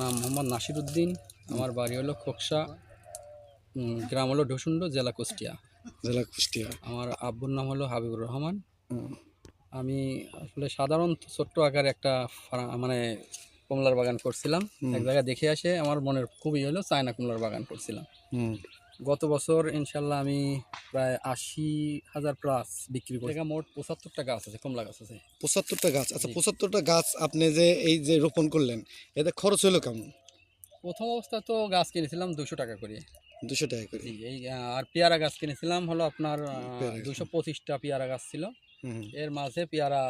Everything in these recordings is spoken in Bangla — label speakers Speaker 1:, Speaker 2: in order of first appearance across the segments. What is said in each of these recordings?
Speaker 1: নাম মোহাম্মদ নাসির উদ্দিন আমার বাড়ি হলো খোকসা গ্রাম হলো ঢসুন্ড জেলা কুষ্টিয়া।
Speaker 2: জেলা কুষ্টিয়া।
Speaker 1: আমার আব্বুর নাম হলো হাবিবুর রহমান। আমি আসলে সাধারণত ছোট্ট আকার একটা মানে কমলার বাগান করছিলাম। এক জায়গায় দেখে আসে আমার মনের খুবই হলো চায়না কমলার বাগান করছিলাম। গত বছর ইনশাল্লাহ আমি প্রায় আশি হাজার প্লাস বিক্রি করি। মোট পঁচাত্তরটা গাছ আছে কমলা গাছ আছে।
Speaker 2: পঁচাত্তরটা গাছ আচ্ছা পঁচাত্তরটা গাছ আপনি যে এই যে রোপণ করলেন এতে খরচ হলো কেমন?
Speaker 1: প্রথম অবস্থা তো গাছ কিনেছিলাম দুশো টাকা করে।
Speaker 2: দুশো টাকা করে।
Speaker 1: এই আর পেয়ারা গাছ কিনেছিলাম হলো আপনার দুশো পঁচিশটা পেয়ারা গাছ ছিল। এর মাঝে পেয়ারা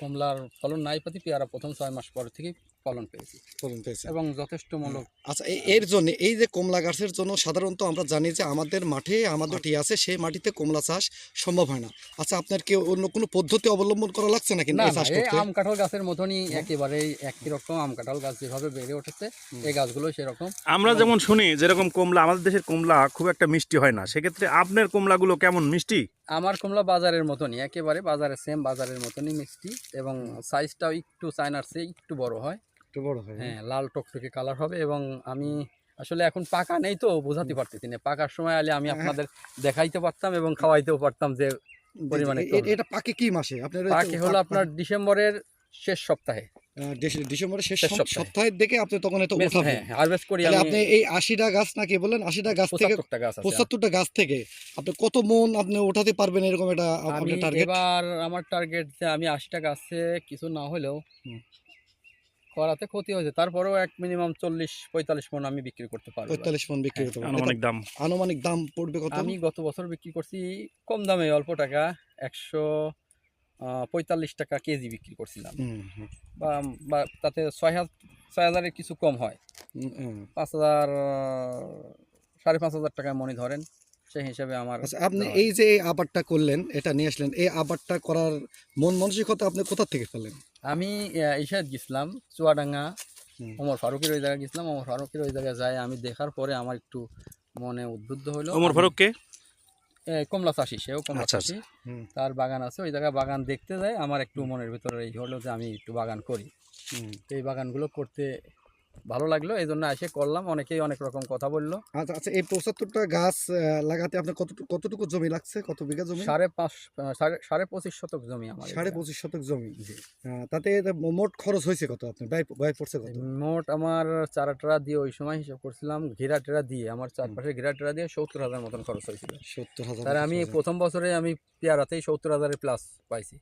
Speaker 1: কমলার ফলন নাই পাতি পেয়ারা প্রথম ছয় মাস পর থেকে ফলন পেয়েছি।
Speaker 2: ফলন পেয়েছে
Speaker 1: এবং যথেষ্ট মূলক
Speaker 2: আচ্ছা এর জন্য এই যে কমলা গাছের জন্য সাধারণত আমরা জানি যে আমাদের মাঠে আমাদের টি আছে সেই মাটিতে কমলা চাষ সম্ভব হয় না। আচ্ছা আপনার কি অন্য কোনো পদ্ধতি অবলম্বন করা লাগছে নাকি
Speaker 1: না
Speaker 2: চাষ করতে?
Speaker 1: আম কাঁঠাল গাছের মতনই একেবারে একই রকম আম কাঁঠাল গাছ যেভাবে বেড়ে উঠেছে এই গাছগুলো সেরকম।
Speaker 3: আমরা যেমন শুনি যেরকম কমলা আমাদের দেশের কমলা খুব একটা মিষ্টি হয় না। সেক্ষেত্রে আপনার কমলাগুলো কেমন মিষ্টি?
Speaker 1: আমার কমলা বাজারের মতনই একেবারে বাজারের সেম বাজারের মতনই মিষ্টি এবং সাইজটাও একটু চায়নার চেয়ে একটু বড় হয়।
Speaker 2: একটু বড় হয়
Speaker 1: হ্যাঁ। লাল টকটকে কালার হবে এবং আমি আসলে এখন পাকা নেই তো বোঝাতে পারতেছি না। পাকার সময় আলে আমি আপনাদের দেখাইতে পারতাম এবং খাওয়াইতেও পারতাম যে পরিমাণে
Speaker 2: এটা পাকে কি মাসে? আপনার
Speaker 1: পাকে হলো আপনার ডিসেম্বরের শেষ সপ্তাহে।
Speaker 2: ডিসেম্বরের শেষ
Speaker 1: শেষ
Speaker 2: সপ-
Speaker 1: সপ্তাহে।
Speaker 2: সপ্তাহের দিকে আপনি তখন এটা উঠাবেন।
Speaker 1: হ্যাঁ হারভেস্ট করি
Speaker 2: আপনি এই আশিটা গাছ নাকি আশিটা গাছ থেকে
Speaker 1: পঁচাত্তরটা গাছ
Speaker 2: থেকে আপনি কত মন আপনি উঠাতে পারবেন এরকম আপনার টার্গেট
Speaker 1: এবার আমার টার্গেট যে আমি আশিটা গাছে কিছু না হলেও। করাতে ক্ষতি হয়েছে। তারপরেও এক মিনিমাম চল্লিশ পঁয়তাল্লিশ মন আমি বিক্রি করতে পারব।
Speaker 2: পঁয়তাল্লিশ মন বিক্রি করতে
Speaker 3: আনুমানিক দাম।
Speaker 2: আনুমানিক দাম পড়বে কত?
Speaker 1: আমি গত বছর বিক্রি করছি কম দামে অল্প টাকা একশো পঁয়তাল্লিশ টাকা কেজি বিক্রি করছিলাম। বা বা তাতে ছয় হাজার ছয় হাজারের কিছু কম হয়। পাঁচ হাজার সাড়ে পাঁচ হাজার টাকায় মনে ধরেন সেই হিসাবে আমার
Speaker 2: আচ্ছা আপনি এই যে আবারটা করলেন এটা নিয়ে আসলেন এই আবারটা করার মন মানসিকতা আপনি কোথা থেকে পেলেন?
Speaker 1: আমি ইসাদ গেছিলাম চুয়াডাঙ্গা। ওমর ফারুকের ওই জায়গায় গেছিলাম। ওমর ফারুকের ওই জায়গায় যাই আমি দেখার পরে আমার একটু মনে উদ্বুদ্ধ হলো
Speaker 3: ওমর ফারুককে
Speaker 1: কমলা চাষি সেও কমলা
Speaker 3: আচ্ছা,
Speaker 1: চাষি। তার বাগান আছে। ওই জায়গায় বাগান দেখতে যাই আমার একটু মনের ভিতরে এই হলো যে আমি একটু বাগান করি। এই বাগানগুলো করতে ভালো লাগল এই জন্য এসে করলাম। অনেকেই অনেক রকম কথা বলল।
Speaker 2: আচ্ছা আচ্ছা এই পঁচাত্তরটা গাছ লাগাতে আপনার কতটুকু কতটুকু জমি লাগছে? কত বিঘা জমি?
Speaker 1: সাড়ে পাঁচ সাড়ে পঁচিশ শতক জমি আমার
Speaker 2: সাড়ে পঁচিশ শতক জমি তাতে মোট খরচ হয়েছে কত আপনার? ব্যয় পড়ছে কত?
Speaker 1: মোট আমার চারা টারা দিয়ে ওই সময় হিসাব করছিলাম ঘেরা টেরা দিয়ে। আমার চারপাশে ঘেরা টেরা দিয়ে সত্তর হাজার মতন খরচ হয়েছিল।
Speaker 2: সত্তর হাজার
Speaker 1: আমি প্রথম বছরে আমি পেয়ারাতেই সত্তর হাজারের প্লাস পাইছি।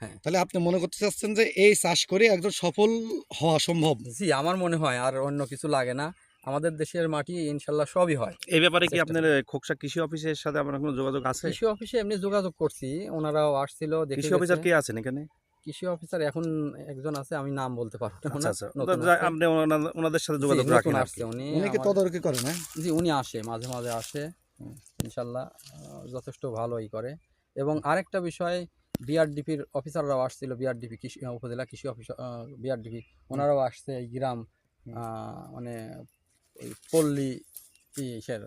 Speaker 1: হ্যাঁ।
Speaker 2: তাহলে আপনি মনে করতে চাচ্ছেন যে এই চাষ করে একজন সফল হওয়া সম্ভব?
Speaker 1: জি আমার মনে হয় আর অন্য কিছু লাগে না। আমাদের দেশের মাটি ইনশাল্লাহ সবই হয়।
Speaker 3: এই ব্যাপারে কি আপনার খোকসা কৃষি অফিসের সাথে আপনার কোনো যোগাযোগ আছে?
Speaker 1: কৃষি অফিসে এমনি যোগাযোগ করছি ওনারাও আসছিল দেখে
Speaker 3: কৃষি অফিসার। কে আছেন এখানে?
Speaker 1: কৃষি অফিসার এখন একজন আছে আমি নাম বলতে পারব না।
Speaker 3: আচ্ছা আচ্ছা। আপনি ওনাদের- সাথে যোগাযোগ রাখেন আর
Speaker 1: আসছে উনি।
Speaker 2: উনি কি
Speaker 1: আমার-
Speaker 2: তদারকি করেন হ্যাঁ
Speaker 1: জি উনি আসে মাঝে মাঝে আসে। ইনশাল্লাহ যথেষ্ট ভালোই করে। এবং আরেকটা বিষয় বিআরডিপির অফিসাররাও আসছিল বিআরডিপি কৃষি উপজেলা কৃষি অফিসার বিআরডিপি ওনারাও আসছে এই গ্রাম মানে ওই পল্লী ইসের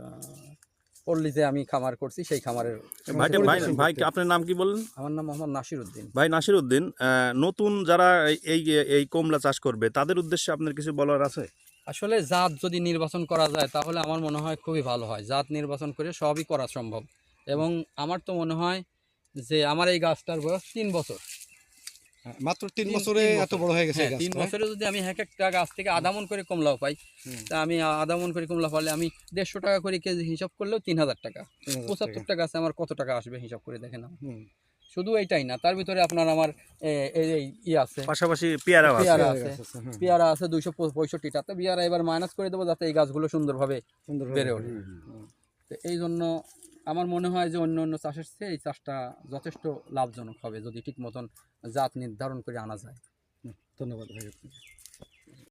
Speaker 1: পল্লীতে আমি খামার করছি সেই খামারের
Speaker 3: ভাই। আপনার নাম কি বললেন?
Speaker 1: আমার নাম মোহাম্মদ নাসির উদ্দিন
Speaker 3: ভাই নাসির উদ্দিন নতুন যারা এই- এই এই কমলা চাষ করবে তাদের উদ্দেশ্যে আপনার কিছু বলার আছে?
Speaker 1: আসলে জাত যদি নির্বাচন করা যায় তাহলে আমার মনে হয় খুবই ভালো হয়। জাত নির্বাচন করে সবই করা সম্ভব। এবং আমার তো মনে হয় যে আমার এই গাছটার বয়স তিন বছর।
Speaker 2: মাত্র তিন বছরে এত বড় হয়ে গেছে
Speaker 1: হ্যাঁ তিন
Speaker 2: হ্যাঁ?
Speaker 1: বছরে যদি আমি এক একটা গাছ থেকে আধা মন করে কমলাও পাই তা আমি আধা মন করে কমলা আমি দেড়শো টাকা করে কেজি হিসাব করলেও তিন হাজার টাকা। পঁচাত্তরটা গাছে আমার কত টাকা আসবে হিসাব করে দেখে নাও
Speaker 2: হুম।
Speaker 1: শুধু এইটাই না তার ভিতরে আপনার আমার এই এই ই আছে
Speaker 3: পাশাপাশি
Speaker 1: পেয়ারা
Speaker 2: পেয়ারা
Speaker 1: আছে। পেয়ারা আছে দুইশো পঁয়ষট্টিটা তো পেয়ারা এবার মাইনাস করে দেবো যাতে এই গাছগুলো সুন্দরভাবে বেড়ে ওঠে। তো এই জন্য আমার মনে হয় যে অন্য অন্য চাষের চেয়ে এই চাষটা যথেষ্ট লাভজনক হবে যদি ঠিক মতন জাত নির্ধারণ করে আনা যায়
Speaker 2: ধন্যবাদ ভাই।